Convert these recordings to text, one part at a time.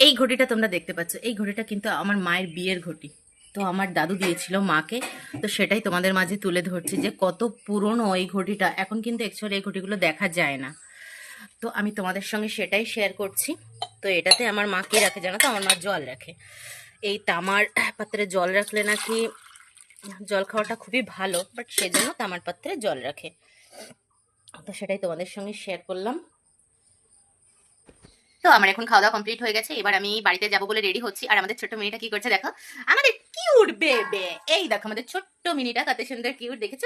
এই ঘটিটা তোমরা দেখতে পাচ্ছ। এই ঘটিটা কিন্তু আমার মায়ের বিয়ের ঘটি। তো আমার দাদু দিয়েছিল মাকে। তো সেটাই তোমাদের মাঝে তুলে ধরছি যে কত পুরনো এই ঘটিটা। এখন কিন্তু অ্যাকচুয়ালি এই ঘটিগুলো দেখা যায় না। তো আমি তোমাদের সঙ্গে সেটাই শেয়ার করছি। তো এটাতে আমার মা রাখে জানো তো? আমার মা জল রাখে। এই তামার পাত্রে জল রাখলে নাকি জল খাওয়াটা খুবই ভালো বাট সেজন্য তামার পাত্রে জল রাখে। তো সেটাই তোমাদের সঙ্গে শেয়ার করলাম। তো আমার এখন খাওয়া দাওয়া কমপ্লিট হয়ে গেছে, এবার আমি বাড়িতে যাব বলে রেডি হচ্ছি। আর আমাদের ছোট্ট মেয়েটা কি করছে দেখো? আমাদের কিউট বেবে এই দেখো, আমাদের ছোট্ট মিনিটা কত সুন্দর কিউট দেখেছ?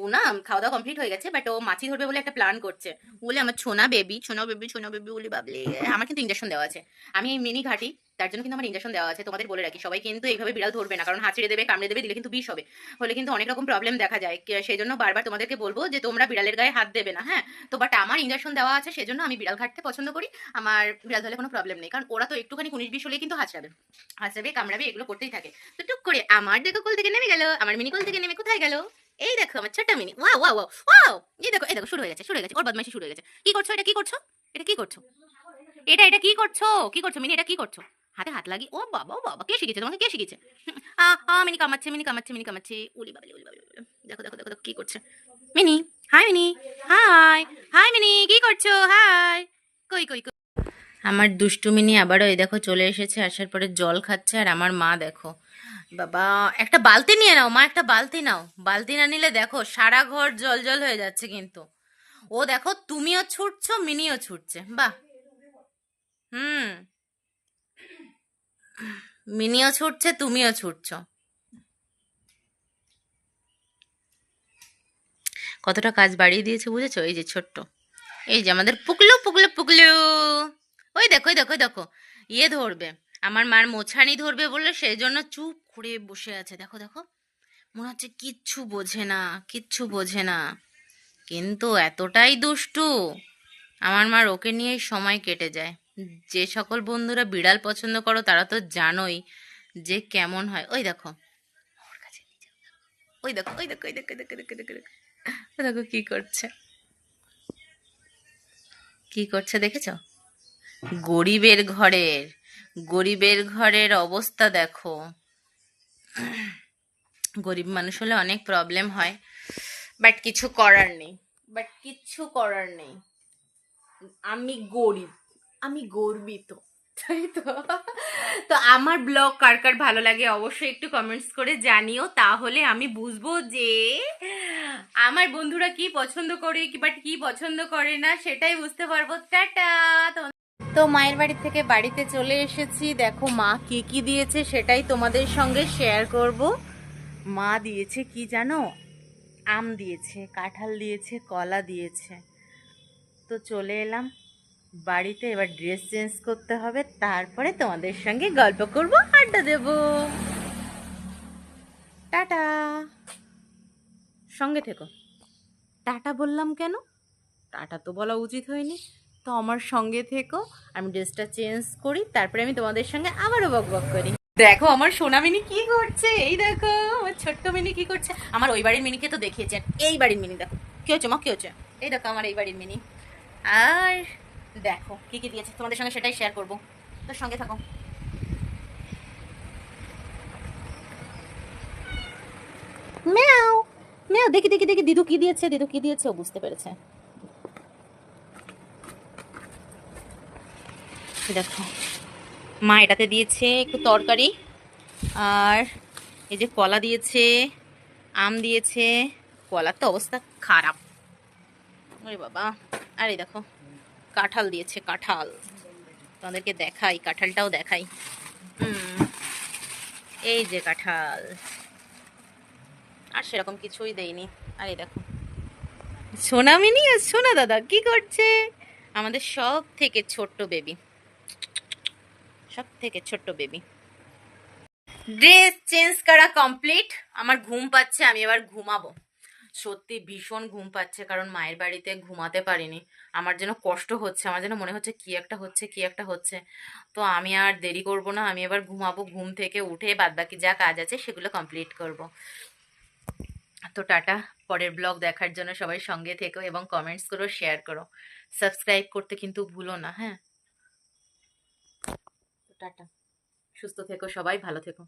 ও না খাওয়া দাওয়া কমপ্লিট হয়ে গেছে বাট ও মাছি ধরবে বলে একটা প্ল্যান করছে। বলে, আমার ছোনা বেবি ছোনা বেবি ছোনা বেবি বলে বাবলে, আমার কিন্তু ইঞ্জেকশন দেওয়া আছে। আমি এই মিনি ঘাটি, তার জন্য কিন্তু আমার ইঞ্জেকশন দেওয়া আছে, তোমাদের বলে রাখি। সবাই কিন্তু এইভাবে বিড়াল ধরবে না, কারণ হাঁচিড়ে দেবে, কামড়ে দেবে, দিলে কিন্তু বিষ হবে। হলে কিন্তু অনেক রকম প্রবলেম দেখা যায়। সেই জন্য বারবার তোমাদেরকে বলব যে, তোমরা বিড়ালের গায়ে হাত দেবে না হ্যাঁ? তো বাট আমার ইঞ্জেকশন দেওয়া আছে, সেজন্য আমি বিড়াল ঘাটতে পছন্দ করি। আমার বিড়াল ধরলে কোনো প্রবলেম নেই, কারণ ওরা তো একটুখানি উনিশ বিষ হলে কিন্তু হাঁচড়াবে। হাঁচড়াবে, কামড়াবে, এগুলো করতেই থাকে। তো টুক করে আমার দেখো কোল থেকে নেমে গেল। আমার মিনি কোল থেকে নেমে কোথায় গেল? এই দেখো আমার ছোট্ট Mini. Wow wow wow wow! এই দেখো এই দেখো, শুরু হয়ে গেছে, শুরু হয়ে গেছে। ওর বদমাইশি শুরু হয়ে গেছে। কি করছ? এটা কি করছ? এটা কি করছ? এটা এটা কি করছ? কি করছ? মিনি, এটা কি করছ? হাতে হাত লাগি ও বাবা ও বাবা, কে শিখেছে? তোমাকে কে শিখেছে? আ আ, মিনি কামাচ্ছে মিনি কামাচ্ছে মিনি কামাচ্ছে উলি বাবলি উলি বাবলি। দেখো দেখো দেখো দেখো, কি করছে। Mini, hi Mini, hi hi Mini, কি করছ? হাই। কই কই কই? আমার দুষ্টু মিনি আবারও এই দেখো চলে এসেছে, আসার পরে জল খাচ্ছে, আর আমার মা দেখো। বাবা, একটা বালতি নিয়ে নাও, মা, একটা বালতি নাও। বালতি না নিলে দেখো, সারা ঘর জল জল হয়ে যাচ্ছে কিন্তু। ও দেখো, তুমিও ছুটছো, মিনিও ছুটছে, বাহ। হুম। মিনিও ছুটছে, তুমিও ছুটছো। কতটা কাজ বাড়িয়ে দিয়েছে বুঝেছ? এই যে ছোট্ট। এই যে আমাদের পুকলু পুকলু পুকলু। ওই দেখো ওই দেখো দেখো। ইয়ে ধরবে। আমার মার মোছানি ধরবে বলে সেই জন্য চুপ করে বসে আছে। দেখো দেখো। মনে হচ্ছে কিচ্ছু বোঝে না কিচ্ছু বোঝে না। কিন্তু এতটাই দুষ্টু। আমার মার ওকে নিয়েই সময় কেটে যায়। যে সকল বন্ধুরা বিড়াল পছন্দ করো তারা তো জানোই যে কেমন হয়। ওই দেখো। ওই দেখো ওই দেখো ওই দেখো দেখো দেখো, দেখো, দেখো। ওই দেখো কি করছে। কি করছে দেখেছ? গরিবের ঘরের গরিবের ঘরের অবস্থা দেখো। গরিব মানুষ হলে অনেক প্রবলেম হয় বাট কিছু করার নেই। বাট কিচ্ছু করার নেই। আমি গরিব, আমি গর্বিত, তাই তো? তো আমার ব্লগ কার কার ভালো লাগে অবশ্যই একটু কমেন্টস করে জানিও, তাহলে আমি বুঝব যে আমার বন্ধুরা কি পছন্দ করে, কি বাট কি পছন্দ করে না, সেটাই বুঝতে পারব। টাটা! তো মায়ের বাড়ি থেকে বাড়িতে চলে এসেছি। দেখো মা কি কি দিয়েছে সেটাই তোমাদের সঙ্গে শেয়ার করব। মা দিয়েছে কি জানো? আম দিয়েছে, কাঁঠাল দিয়েছে, কলা দিয়েছে। তো চলে এলাম বাড়িতে, এবার ড্রেস চেঞ্জ করতে হবে, তারপরে তোমাদের সঙ্গে গল্প করব, আড্ডা দেব। টাটা। সঙ্গে থেকো। টাটা বললাম কেন? টাটা তো বলা উচিত হয়নি। তো আমার সঙ্গে থেকো, আমি ড্রেসটা চেঞ্জ করি, তারপরে আমি তোমাদের সঙ্গে আবারও বক বক করি। দেখো আমার সোনা মিনি কি করছে, এই দেখো, আমার ছোট্ট মিনি কি করছে। আমার ওই বাড়ির মিনিকে তো দেখিয়েছে এই বাড়ির মিনি দেখো। কি হচ্ছে মা, কি হচ্ছে এই দেখো আমার এই বাড়ির মিনি। আর দেখো, কি কি দিয়েছে, তোমাদের সঙ্গে সেটাই শেয়ার করব। তোর সঙ্গে থাকো। ম্যাও ম্যাও, দেখি দেখি দেখি, দিদু কি দিয়েছে, দিদু কি দিয়েছে, ও বুঝতে পেরেছে। দেখো মা এটাতে দিয়েছে একটু তরকারি, আর এই যে কলা দিয়েছে, আম দিয়েছে, কলার তো অবস্থা খারাপ। ওরে বাবা। আর দেখো, কাঁঠাল দিয়েছে, কাঁঠাল। তোমাদেরকে দেখাই, কাঁঠালটাও দেখাই। এই যে কাঁঠাল। আর সেরকম কিছুই দেয়নি আর দেখো সোনা মিনি আর সোনা দাদা কি করছে? আমাদের সব থেকে ছোট্ট বেবি সব থেকে ছোট্ট বেবি ড্রেস চেঞ্জ করা কমপ্লিট আমার ঘুম পাচ্ছে, আমি এবার ঘুমাবো। সত্যি ভীষণ ঘুম পাচ্ছে, কারণ মায়ের বাড়িতে ঘুমাতে পারিনি। আমার যেন কষ্ট হচ্ছে, আমার যেন মনে হচ্ছে কি একটা হচ্ছে, কি একটা হচ্ছে। তো আমি আর দেরি করব না, আমি এবার ঘুমাবো, ঘুম থেকে উঠে বাদবাকি যা কাজ আছে সেগুলো কমপ্লিট করব। তো টাটা, পরের ব্লগ দেখার জন্য সবাই সঙ্গে থেকো এবং কমেন্টস করো শেয়ার করো। সাবস্ক্রাইব করতে কিন্তু ভুলো না হ্যাঁ? টাটা। সুস্থ থেকো সবাই ভালো থেকো।